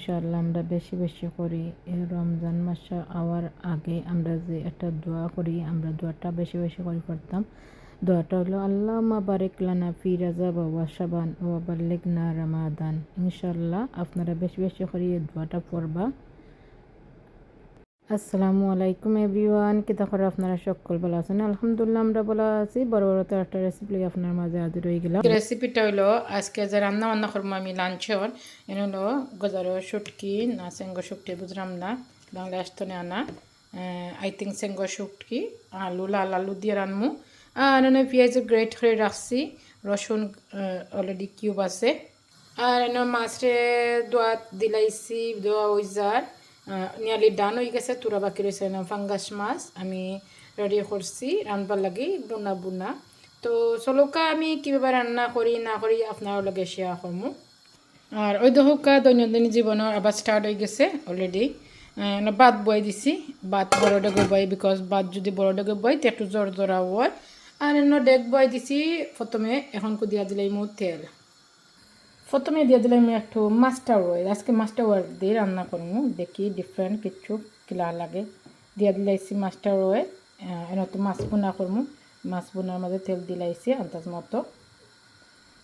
ইনশাআল্লাহ আমরা বেশি বেশি করি। এই রমজান মাস আওয়ার আগে আমরা যে একটা দোয়া করি, আমরা দোয়াটা বেশি বেশি করে করতাম। দোয়াটা হলো আল্লাহ মা বারেক লানা ফি রাজা বাবা সাবান ও বাল্লেক না রামাদান। ইনশাআল্লাহ আপনারা বেশি বেশি করে এই দোয়াটা পড়বা। আসসালামু আলাইকুম এভরিওয়ান কিতা করে আপনারা সকল ভালো আছেন? আলহামদুলিল্লাহ, আমরা ভালো আছি। বড় বড় তো একটা রেসিপি আপনার মাঝে হাজির হয়ে গেলাম। রেসিপিটা হলো আজকে যে রান্না বান্না করব আমি লাঞ্চর, এন হলো গজারো শুটকি, না সেঙ্গ শুটকি বুঝলাম না, বাংলা আসতনে আনা। আই থিঙ্ক সেঙ্গ শুটকি, আলু, লাল আলু দিয়ে রানমু। আর এনে পেঁয়াজ গ্রেট করে রাখছি, রসুন অলরেডি কিউব আছে। আর এনে মাছরে দোয়া দিলাইছি, দোয়া ওইজার নিয়ালি ডান হয়ে গেছে, তুরা বাকি রয়েছে ফাঙ্গাস মাছ, আমি রেডি করছি রান্নার লাগি, বুনা বুনা। তো চলকা, আমি কীভাবে রান্না করি, না করি, আপনার লগে শেয়ার করমু। আর ওই দহকা দৈনন্দিন জীবনের আবার স্টার্ট হয়ে গেছে অলরেডি বাদ বই দিছি বাদ বড় ডেগে বই বিকজ বাদ যদি বড় ডেগে বই তো একটু জ্বর জ্বরা হয়। আর এনে ডেক বই দিছি প্রথমে এখন দিয়া দিলে মো তেল। প্রথমে দিয়ে দিলাম একটু মাস্টার অয়েল। আজকে মাস্টার অয়েল দিয়ে রান্না করব। দেখি ডিফারেন্ট কিছু কিলা লাগে। দিয়ে দিলাইছি মাস্টার অয়েল। তো মাছ বোনা করব। মাছ বোনার মধ্যে তেল দিলাইছি আন্দাজ মতো।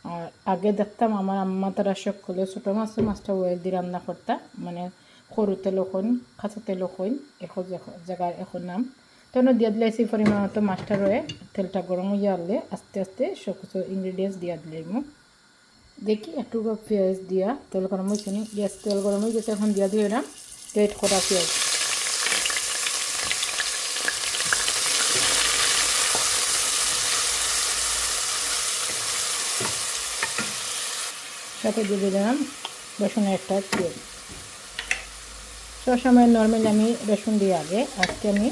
আর আগে দেখতাম আমার আম্মা তারা সকলে ছোটো মাছের মাছটা অয়েল দিয়ে রান্না করতাম মানে সরু তেল ওখন খাঁচা তেল ওখন এখন জায়গার এখন নাম। তখন দিয়ে দিলাইছি পরিমাণ মতো মাছটা রয়ে তেলটা গরম হয়ে আনলে আস্তে আস্তে সব কিছু ইনগ্রিডিয়েন্টস দিয়ে দিলাম দেখি, একটু পেঁয়াজ দিয়া তেল গরম হয়েছে নি? গ্যাস তেল গরম হয়ে গেছে, এখন দিয়া দিয়ে এলাম পেট করা পেঁয়াজ। সাথে দিয়ে দিলাম রসুনের একটা তেল সবসময় নর্মালি আমি রসুন দিই আগে, আজকে আমি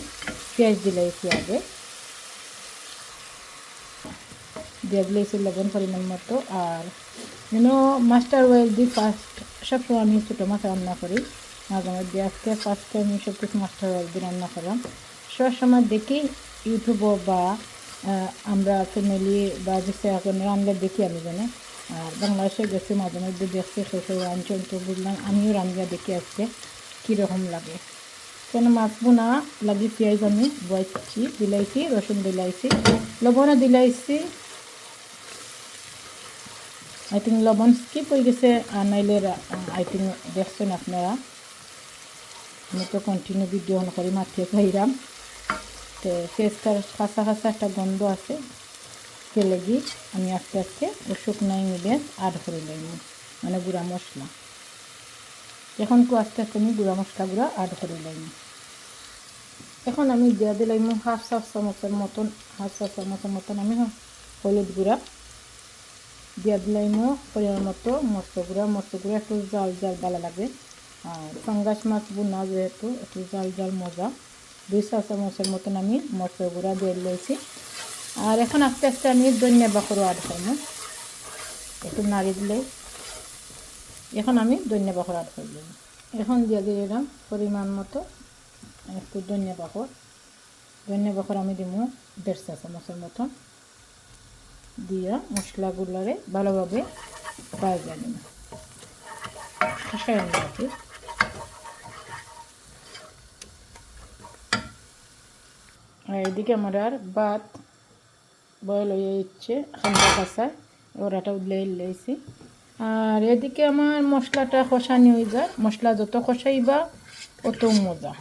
পেঁয়াজ দিলাইছি আগে। দিয়ে দিলেছি লবণ পরিমাণ মতো, আর যেন মাস্টার অয়েল দিই ফার্স্ট সবসময় আমি ছোটো মাছ রান্না করি, মাঝে মধ্যে আজকে ফার্স্ট টাইম সব কিছু মাস্টার অয়েল দিয়ে রান্না করলাম। সবসময় দেখি ইউটিউবও বা আমরা ফ্যামিলি বা যেসে এখন রান্না দেখি আমি জানি। আর বাংলাদেশে গেছি মাঝে মধ্যে দেখছি শেষে রাঁধছেন তো বুঝলাম আমিও রান্না দেখি আজকে, কীরকম লাগে। কেন মাছ বোনা লাগি পেঁয়াজ আমি বয়েছি দিলাইছি রসুন দিলাইছি লবণও দিলাইছি আই থিঙ্ক লবণ স্কিপ হয়ে গেছে, আর নাইলে আই থিঙ্ক দেখছেন আপনারা। আমি তো কন্টিনিউ ভিডিও অন করি মাঠিয়ে খাইলাম তো ফেসটার কাঁচা কাঁচা একটা গন্ধ আছে ফেলে গিয়ে আমি আস্তে আস্তে ও শুকনো ইনগ্রিডিয়েন্ট আড করে লাইম মানে গুঁড়া মশলা। এখন তো আস্তে আস্তে আমি গুঁড়া মশলাগুলো আড করে লাইম এখন আমি দিয়া দিলাম হাফ চা চামচের মতন, হাফ চা চামচের মতন আমি হলুদ গুঁড়া। দিয়ে দিলাম পরিমাণ মতো মস্ত গুঁড়া মস্ত গুঁড়া, একটু জাল জাল ভালো লাগে। আর ফাঙ্গাস মাছ বোনা যেহেতু, একটু জাল জাল মজা। দুই চা চামচের মতন আমি মস্ত গুঁড়া দিয়ে দিয়েছি। আর এখন আস্তে আস্তে আমি ধনিয়া বাকরও আড করব। একটু নাড়ি দিলে এখন আমি ধনিয়া বাকর আড করে দিলাম এখন দিয়ে দিলাম পরিমাণ মতো একটু ধনিয়া বাকর ধনিয়া বাকর আমি দিব দেড় চা চামচের মতন। দিয়া মশলাগুলারে ভালোভাবে নেব। কষায় রাখি আর এদিকে আমার আর ভাত বয়ল হয়ে ইচ্ছে খান্দা কাঁচায় ওরাটা উদলে লেছি আর এদিকে আমার মশলাটা কষানি হয়ে যায়। মশলা যত কষাইবা অত মজা।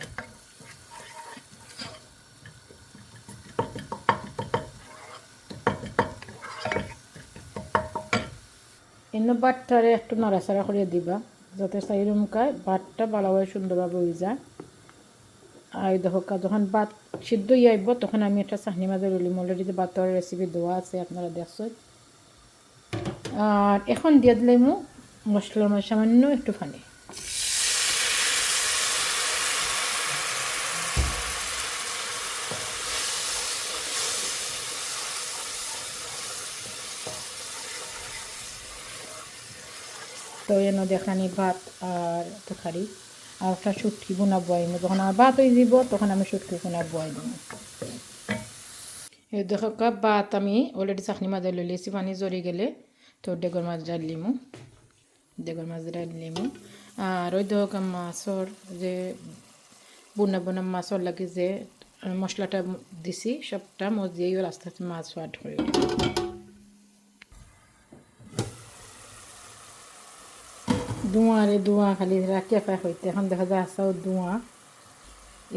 এনে বাটটারে একটু নাড়াচাড়া করে দিবা, যাতে সাইরম রুমকায় বাটটা ভালোভাবে সুন্দরভাবে হয়ে যায়। আর দেখো যখন বাত সিদ্ধ আইব, তখন আমি একটা চাহনি মাঝে রলিম অলরেডি বাতর রেসিপি দেওয়া আছে, আপনারা দেখছেন আর এখন দিয়ে দিলে মু মধ্যে সামান্য একটু ফানি তো এন দেখানি ভাত আর তরকারি আর একটা সুটকি বোনা বয় যখন আমার ভাত হয়ে যাব তখন আমি সুটকি বোনা বয় দিব এই দেখো ভাত আমি অলরেডি চাকনি মাঝে লই লিয়েছি পানি জড়ি গেলে তো ডেগর মাছ ডালিমু দেগর মাছ দিয়ে নিলিমু আর ওই দোক মাছর যে বুনা বুনা মাছর লাগে যে মশলাটা দিছি, সবটা মজ দিয়েই আস্তে আস্তে মাছ সোয়াদ করে ধোঁয়া রে ধোঁয়া খালি রাখিয়া হইতে। এখন দেখা যায় আসাও ধোঁয়া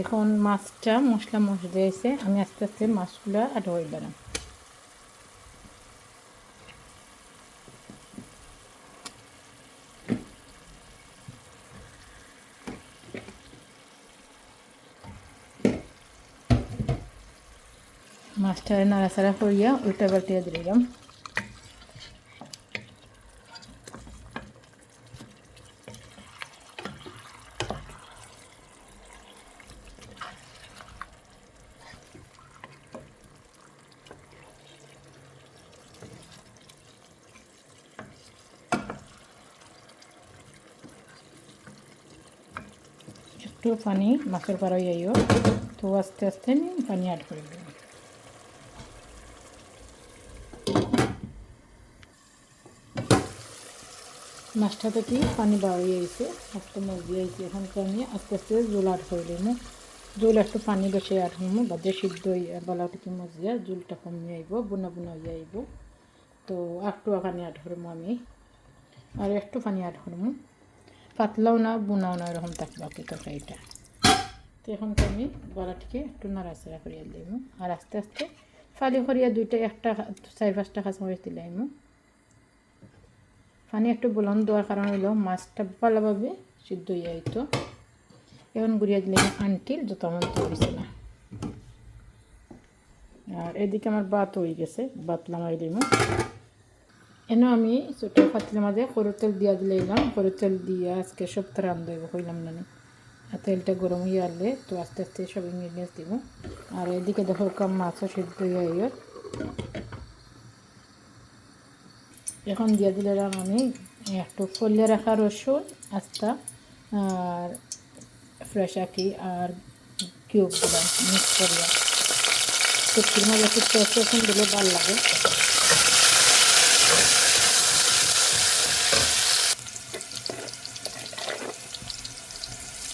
এখন মাছটা মশলা মশলা দিয়েছে আমি আস্তে আস্তে মাছগুলো আর হয়ে বেড়াম মাছটা নাড়াচাড়া করিয়া উল্টা পাল্টিয়া দিলাম। একটু পানি, মাছের পাড়াই আইও। তো আস্তে আস্তে আমি পানি অ্যাড করে দেবো মাছটা থেকে পানি বাড়িয়ে আইছে, একটা মজে আইছে। এখন আমি আস্তে আস্তে জোল আট করে দেবো জোল একটু পানি বেশি আট হব বাদে সিদ্ধ বালা থেকে মজিয়া জোলটা কমিয়ে আইব, বুনা বুনা হয়ে আইব। তো একটু পানি আট করব আমি। আর একটু পানি আট করব। পাতলাও না, বোনাও না, এরকম থাকবে বাকি তরকারিটা তো এখন তো আমি গলাটিকে একটু নাড়াচাড়া করিয়া দিব। আর আস্তে আস্তে ফালি করিয়া দুইটা, একটা চার পাঁচটা কাঁচামরিচ দিলাইমু পানি একটু বলন দেওয়ার কারণ হলো মাছটা ভালোভাবে সিদ্ধ হয়ে যাইতো এখন গুড়িয়া দিলে আনটিল, যত আমার তৈরি না। আর এদিকে আমার বাত হয়ে গেছে বাত লামাই দিমু। এন আমি ছোটো পাতিলের মাঝে সরু তেল দিয়া দিলে এলাম সরু তেল দিয়ে আজকে সব রান্ধ হইব কইলাম না আর তেলটা গরম হয়ে আনলে তো আস্তে আস্তে সব ইনগ্রিডিয়েন্টস দিব। আর এদিকে দেখো কম মাছও সিদ্ধ হয়ে এখন দিয়ে দিলাম আমি একটু ফলিয়ে রাখা রসুন, আস্তা, আর ফ্রেশ আঁকি আর কিউব দিলাম মিক্স করিয়া। শুক্তির মাঝে একটু রসুন দিলে ভালো লাগে।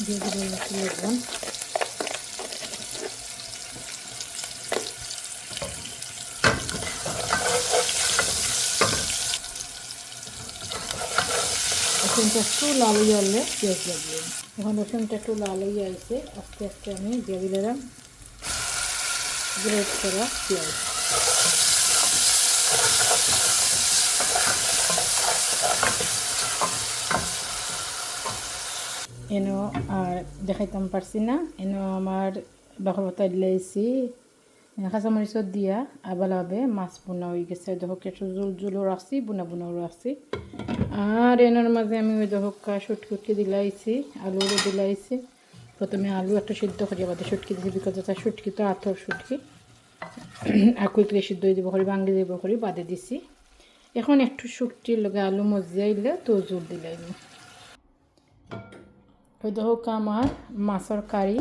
দিয়ে দিলাম একটু লবণ রসুনটা একটু লাল হয়ে গেলে পেঁয়াজ লাগবে এখন রসুনটা একটু লাল হয়ে আসছে আস্তে আস্তে আমি দিয়ে দিলাম গ্রেট করা পেঁয়াজ এনো আর দেখাইতাম পারছি না। এনো আমার বাকর পাতা দিলাইছি। কাঁচামরিচত দিয়া আবালাবে মাছ বোনা হয়ে গেছে। দেখো একটু জোল জুলও রাখছি, বোনা বোনাও রাখছি। আর এনার মাঝে আমি ওই দেখো শুটকুটকি দিলাইছি আলুরও দিলাইছি। প্রথমে আলু একটা সিদ্ধ করি বাদে শুটকি দিয়েছি বিকজ এটা শুটকি তো আথর শুটকি। আর কুইকলে সিদ্ধ দিব করি ভাঙ্গি দিব করি বাদে দিছি। এখন একটু শুটকির লগে আলু মজিয়াইলে তো জোর দিলাই ওই দেখো আমার মাছের কারি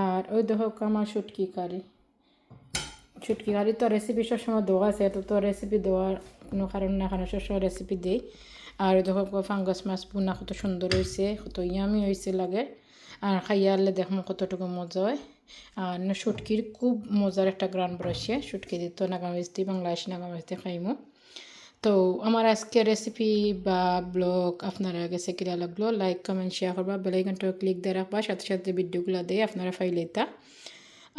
আর ওই দেখো আমার শুটকি কারি শুটকি কারি তো রেসিপি সবসময় দেওয়া আছে এত তো রেসিপি দেওয়ার কোনো কারণ না কারণ সবসময় রেসিপি দিই। আর ওই দেখো ফাঙ্গাস মাছ বোনা কত সুন্দর হয়েছে কত ইয়ামি হয়েছে লাগে। আর খাইয়া আনলে দেখো কতটুকু মজা হয়। আর শুটকির খুব মজার একটা গ্রান বসে শুটকি দিত নাগামিস্তি বাংলাদেশ নাগামিস্তি খাইমো। তো আমার আজকে রেসিপি বা ব্লগ আপনারা গেছে কিরা লাগল লাইক কমেন্ট শেয়ার করবা বেলাইকনটা ক্লিক দিয়ে রাখবা, সাথে সাথে ভিডিওগুলো দিয়ে আপনারা ফাইলেতা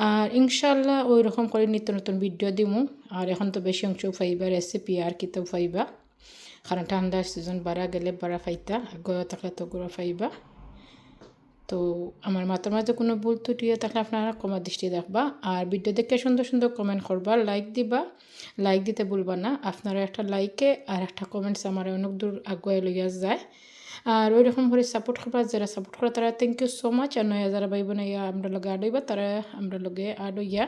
আর ইনশাল্লাহ ওই রকম করে নিত্য নতুন ভিডিও দিমু। আর এখন তো বেশি অংশ ফাইবা রেসিপি আর কিতাব ফাইবা কারণ ঠান্ডার সিজন বাড়া গেলে বাড়া ফাইতা গয়া থাকলে তো গোড়া ফাইবা। তো আমার মাথার মাঝে কোনো ভুল ত্রুটিও থাকলে আপনারা কমা দৃষ্টি দেখবা আর ভিডিও দেখে সুন্দর সুন্দর কমেন্ট করবা লাইক দিবা। লাইক দিতে বলবা না, আপনারা একটা লাইকে আর একটা কমেন্টস আমার অনেক দূর আগুয়াই লইয়া যায়। আর ওই রকম করে সাপোর্ট করবা, যারা সাপোর্ট করে তারা থ্যাংক ইউ সো মাচ আর নয় যারা ভাই বোন আমরা লগে আড হইবা তারা আমরা লগে আড হইয়া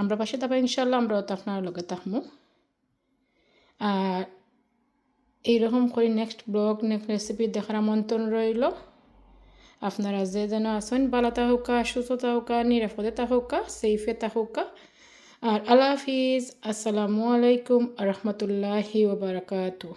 আমরা পাশে থাকবা ইনশাল্লাহ আমরা তো আপনার লগে থাকব আর এইরকম করে নেক্সট ব্লগ নেক্সট রেসিপি দেখার আমন্ত্রণ রইল। আপনারা যে যেন আসেন বালা তাহুকা সুস্থ তাহুকা নিরাপদে তাহুকা সেফে তাহুকা আর আল্লাহ হাফিজ আসসালামু আলাইকুম রহমতুল্লাহি ওবরাকাতু